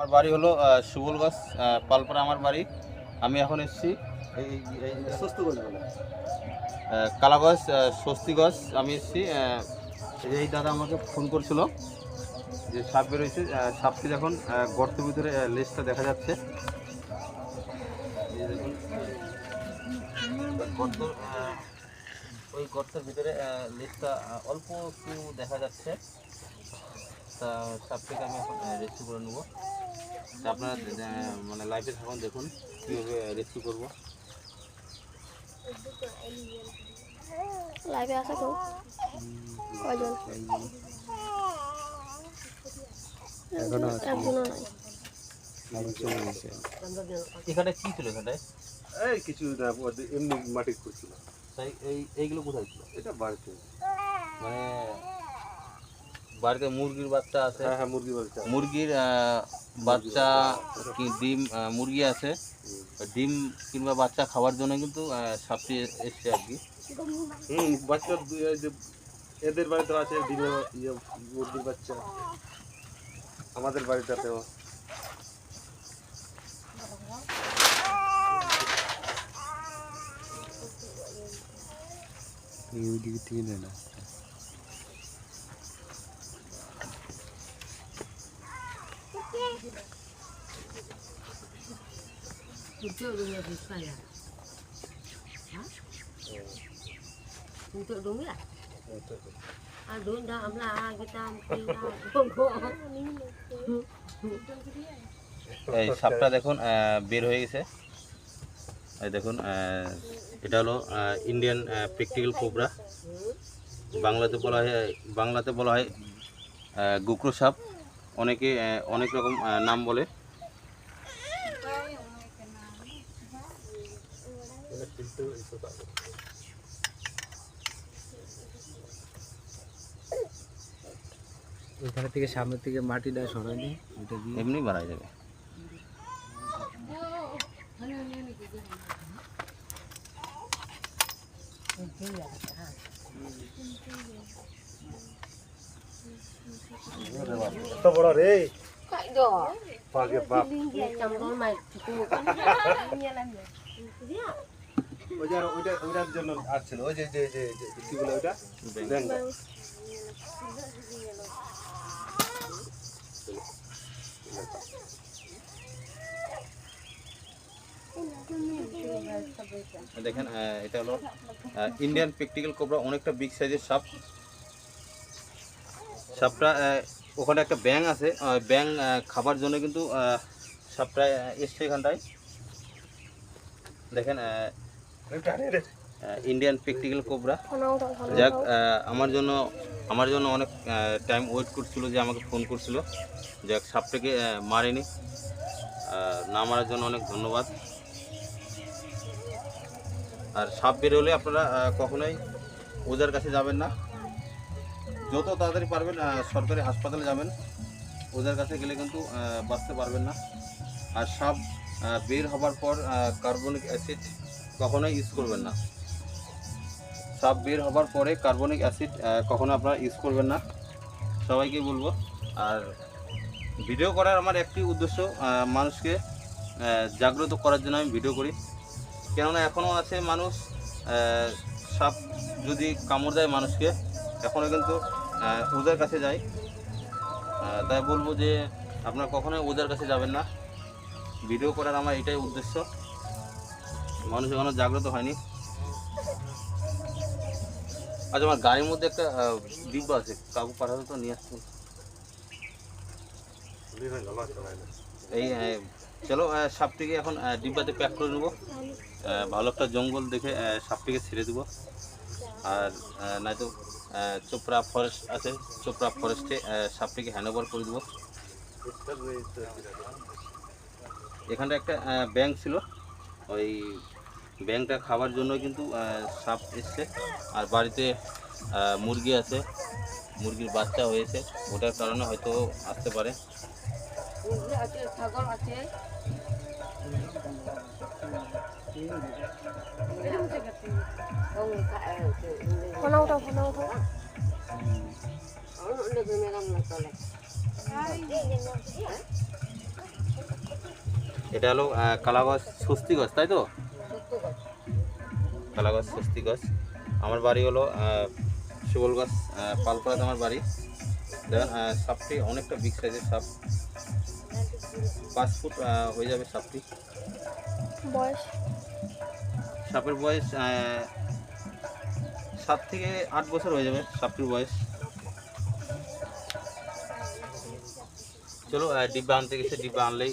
আমার বাড়ি হলো সুবলগঞ্জ পালপাড়া আমার বাড়ি। আমি এখন এসেছি এই আহ, স্বস্তিগঞ্জ। আমি এসেছি এই- দাদা আমাকে ফোন করছিল যে সাপ বেরোয়েছে সাপটি দেখুন গর্তের ভিতরে লেজটা দেখা যাচ্ছে। দেখুন গর্ত ওই গর্তের ভিতরে লেজটা অল্প একটু দেখা যাচ্ছে। তা সাপটিকে আমি এখন রেস্কিউ করে নেব। তা আপনারা মানে লাইফে থাকুন দেখুন কীভাবে রেস্কিউ করব। লাইভে কেউ কয়জন? এখনও আছে। একজনও নাই। আবার চলে গেছে। এখানে কি ছিল এখানটায়? এই কিছু না এমনি মাটি তাই এই এইগুলো কোথায় ছিল? এটা বাড়িতে। মানে বাড়িতে মুরগির বাচ্চা আছে। হ্যাঁ হ্যাঁ মুরগি বাচ্চা মুরগির বাচ্চা কি ডিম মুরগি আছে ডিম কিংবা বাচ্চা খাওয়ার জন্য কিন্তু সাপটি এসছে আর কি। হুম বাচ্চা এদের বাড়িতে আছে ডিমের ইয়ে মুরগির বাচ্চা। আমাদের বাড়িটাতেও। ওইদিকে থেকে না Untuk? Untuk. Aduh, dah amlah kita mesti dah. এই সাপটা দেখুন বের হয়ে গেছে দেখুন এটা হলো ইন্ডিয়ান প্র্যাকটিক্যাল কোবরা বাংলাতে বলা হয় বাংলাতে বলা হয় গুকরো সাপ অনেকে অনেক রকম নাম বলে এখানে থেকে সামনের থেকে মাটিটা সরাই নিয়ে ওইটা দিয়ে। এমনি বাড়াই যাবে তো বড় রে। পাগে বাপ. দেখেন এটা হলো ইন্ডিয়ান প্র্যাকটিক্যাল কোবরা অনেকটা বিগ সাইজের সাপ। সাপটা ওখানে একটা ব্যাং আছে। ব্যাং খাবার জন্য কিন্তু সাপটা এসছে এখানটায়। দেখেন ইন্ডিয়ান প্র্যাকটিক্যাল কোবরা যাক আমার জন্য আমার জন্য অনেক টাইম ওয়েট করছিল যে আমাকে ফোন করছিল। যাক সাপটাকে মারেনি। না মারার জন্য অনেক ধন্যবাদ। আর সাপ বেরোলে আপনারা কখনোই ওজার কাছে যাবেন না। যত তাড়াতাড়ি পারবেন সরকারি হাসপাতালে যাবেন। ওজার কাছে গেলে কিন্তু বাঁচতে পারবেন না। আর সাপ বের হবার পর কার্বনিক অ্যাসিড কখনোই ইউজ করবেন না। সাপ বের হবার পরে কার্বনিক অ্যাসিড কখনো আপনারা ইউজ করবেন না। সবাইকে বলব। আর ভিডিও করার আমার একটি উদ্দেশ্য মানুষকে জাগ্রত করার জন্য আমি ভিডিও করি। কেননা এখনও আছে মানুষ সাপ যদি কামড় দেয় মানুষকে, এখনও কিন্তু ওদের কাছে যায়। তাই বলব যে আপনারা কখনোই ওদের কাছে যাবেন না। ভিডিও করার আমার এটাই উদ্দেশ্য। মানুষ এখনও জাগ্রত হয়নি। আচ্ছা আমার গাড়ির মধ্যে একটা ডিব্বা আছে। কাকু পাঠাতে তো, নিয়ে আসতে। এই চলো সাপটিকে এখন ডিব্বাতে প্যাক করে নেব। ভালো একটা জঙ্গল দেখে সাপটিকে ছেড়ে দেবো। আর নয়তো চোপড়া ফরেস্ট আছে, চোপড়া ফরেস্টে সাপটিকে হ্যান্ড ওভার করে দেবো। এখানটা একটা ব্যাংক ছিল। ওই ব্যাংকটা খাওয়ার জন্য কিন্তু সাপ এসছে। আর বাড়িতে মুরগি আছে। মুরগির বাচ্চা হয়েছে। ওটার কারণে হয়তো আসতে পারে। Ini এটা হলো কালাগজ স্বস্তি গছ তাই তো? কালাগজ স্বস্তি গছ। আমার বাড়ি হলো শিবল গাছ পালপাড়াতে আমার বাড়ি। দেখেন সাপটি অনেকটা বিগ সাইজের সাপ। পাঁচ ফুট হয়ে যাবে সাপটি। বয়স? সাপের বয়স সাত থেকে আট বছর হয়ে যাবে সাপটির বয়স। চলো ডিব্বা আনতে গেছে ডিব্বা আনলেই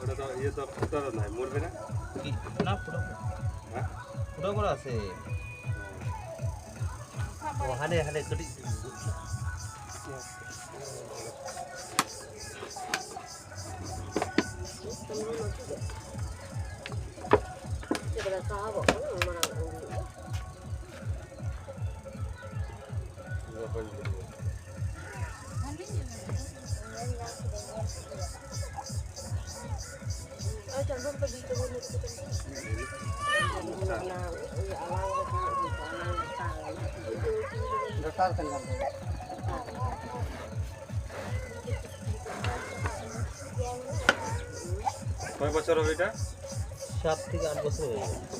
ওটা তো ইয়ে তো ফুটারও নাই মরবে না কি না ফুটো হ্যাঁ ফুটো করে আছে হানে হানে ছুটি এগুলো খাওয়াবো আমরা কয় বছর হবে এটা? সাত থেকে আট বছর হয়ে যাবে